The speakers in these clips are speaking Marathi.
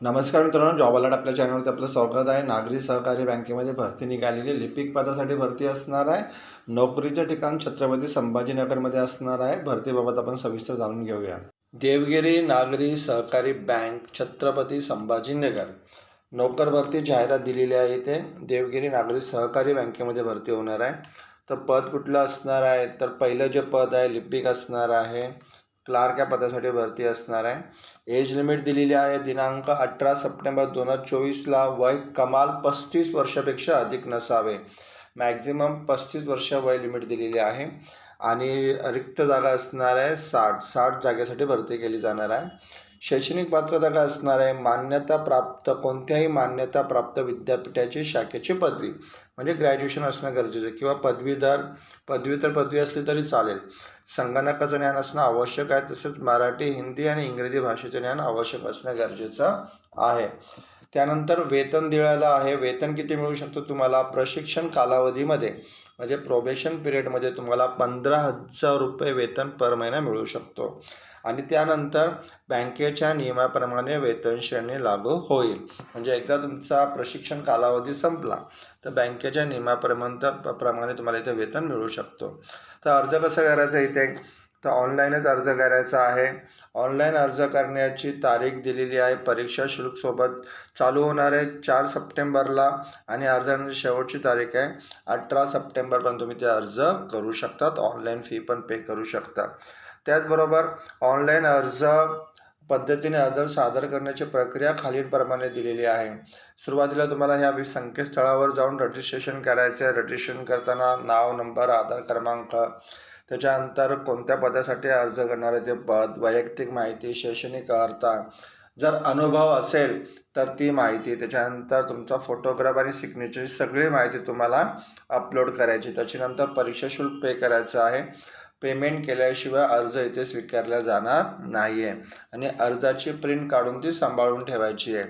नमस्कार मित्रांनो जॉब अलर्ट आपल्या चॅनलवरती आपलं स्वागत आहे. नागरी सहकारी बँकेमध्ये भरती निघालेली लिपिक पदासाठी भरती असणार आहे. नोकरीचं ठिकाण छत्रपती संभाजीनगरमध्ये असणार आहे. भरतीबाबत आपण सविस्तर जाणून घेऊया. देवगिरी नागरी सहकारी बँक छत्रपती संभाजीनगर. नोकर भरती जाहिरात दिलेली आहे इथे. देवगिरी नागरी सहकारी बँकेमध्ये भरती होणार आहे. तर पद कुठलं असणार आहे? तर पहिलं जे पद आहे लिपिक असणार आहे. क्लार्क या पदासाठी भरती असणार आहे. एज लिमिट दिलेली आहे दिनांक अठरा सप्टेंबर दोन हजार चोवीसला. वय कमाल पस्तीस वर्षापेक्षा अधिक नसावे. मॅक्झिमम पस्तीस वर्ष वय लिमिट दिलेली आहे. आणि रिक्त जागा असणार आहे साठ. साठ जागेसाठी भरती केली जाणार आहे. शैक्षणिक पात्रता काय असणार आहे? मान्यता प्राप्त कोणत्याही मान्यता प्राप्त विद्यापीठाची शाखेची पदवी. म्हणजे ग्रॅज्युएशन असणं गरजेचं आहे. किंवा पदवीधर पदव्युत्तर पदवी असली तरी चालेल. संगणकाचं ज्ञान असणं आवश्यक आहे. तसेच मराठी हिंदी आणि इंग्रजी भाषेचं ज्ञान आवश्यक असणं गरजेचं आहे. त्यानंतर वेतन दिलेलं आहे. वेतन किती मिळू शकतो तुम्हाला? प्रशिक्षण कालावधीमध्ये म्हणजे प्रोबेशन पिरियडमध्ये तुम्हाला पंधरा हजार रुपये वेतन पर महिना मिळू शकतो. आणि त्यानंतर बँकेच्या नियमाप्रमाणे वेतन श्रेणी लागू होईल. म्हणजे एकदा तुमचा प्रशिक्षण कालावधी संपला तर बँकेच्या नियमाप्रमाणे प्रमाणे तुम्हाला इथे वेतन मिळू शकतो. तर अर्ज कसं करायचा इथे? तर ऑनलाईनच अर्ज करायचा आहे. ऑनलाईन अर्ज करण्याची तारीख दिलेली आहे. परीक्षा शुल्कसोबत चालू होणार आहे चार सप्टेंबरला आणि अर्जाची शेवटची तारीख आहे अठरा सप्टेंबरपर्यंत तुम्ही ते अर्ज करू शकतात. ऑनलाईन फी पण पे करू शकता. त्याचबरोबर ऑनलाईन अर्ज पद्धतीने अर्ज सादर करण्याची प्रक्रिया खालीलप्रमाणे दिलेली आहे. सुरुवातीला तुम्हाला ह्या संकेतस्थळावर जाऊन रजिस्ट्रेशन करायचं आहे रजिस्ट्रेशन करताना नाव नंबर आधार क्रमांक त्याच्यानंतर कोणत्या पदासाठी अर्ज करणार आहे ते पद वैयक्तिक माहिती शैक्षणिक अर्हता जर अनुभव असेल तर ती माहिती त्याच्यानंतर तुमचा फोटोग्राफ आणि सिग्नेचर सगळी माहिती तुम्हाला अपलोड करायची. त्याच्यानंतर परीक्षा शुल्क पे करायचं आहे. पेमेंट केल्याशिवाय अर्ज इथे स्वीकारला जाणार नाही आहे आणि अर्जाची प्रिंट काढून ती सांभाळून ठेवायची आहे.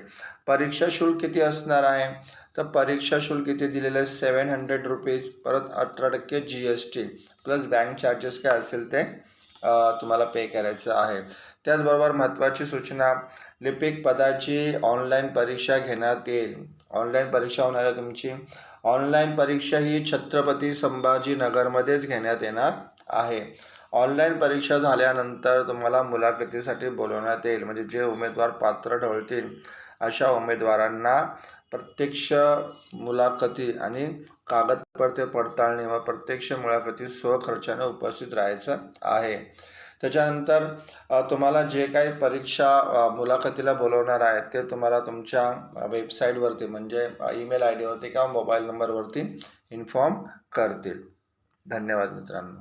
परीक्षा शुल्क किती असणार आहे? तर परीक्षा शुल्क किती दिलेलं आहे सेवन हंड्रेड रुपीज परत अठरा टक्के G S T plus bank charges काय असेल ते तुम्हाला पे करायचं आहे. त्याचबरोबर महत्त्वाची सूचना लिपिक पदाची ऑनलाईन परीक्षा घेण्यात येईल. ऑनलाईन परीक्षा होणार आहे तुमची ऑनलाईन परीक्षा ही छत्रपती संभाजीनगरमध्येच घेण्यात येणार आहे. ऑनलाईन परीक्षा झाल्यानंतर तुम्हाला मुलाखतीसाठी बोलवण्यात येईल म्हणजे जे उमेदवार पात्र ठरतील अशा उमेदवारांना प्रत्यक्ष मुलाखती आणि कागदपत्रे पडताळणी व प्रत्यक्ष मुलाखती स्वखर्चाने उपस्थित राहायचं आहे. त्याच्यानंतर तुम्हाला जे काही परीक्षा मुलाखतीला बोलवणार आहेत ते तुम्हाला तुमच्या वेबसाईटवरती म्हणजे ईमेल आय डीवरती किंवा मोबाईल नंबरवरती इन्फॉर्म करतील. धन्यवाद मित्रांनो.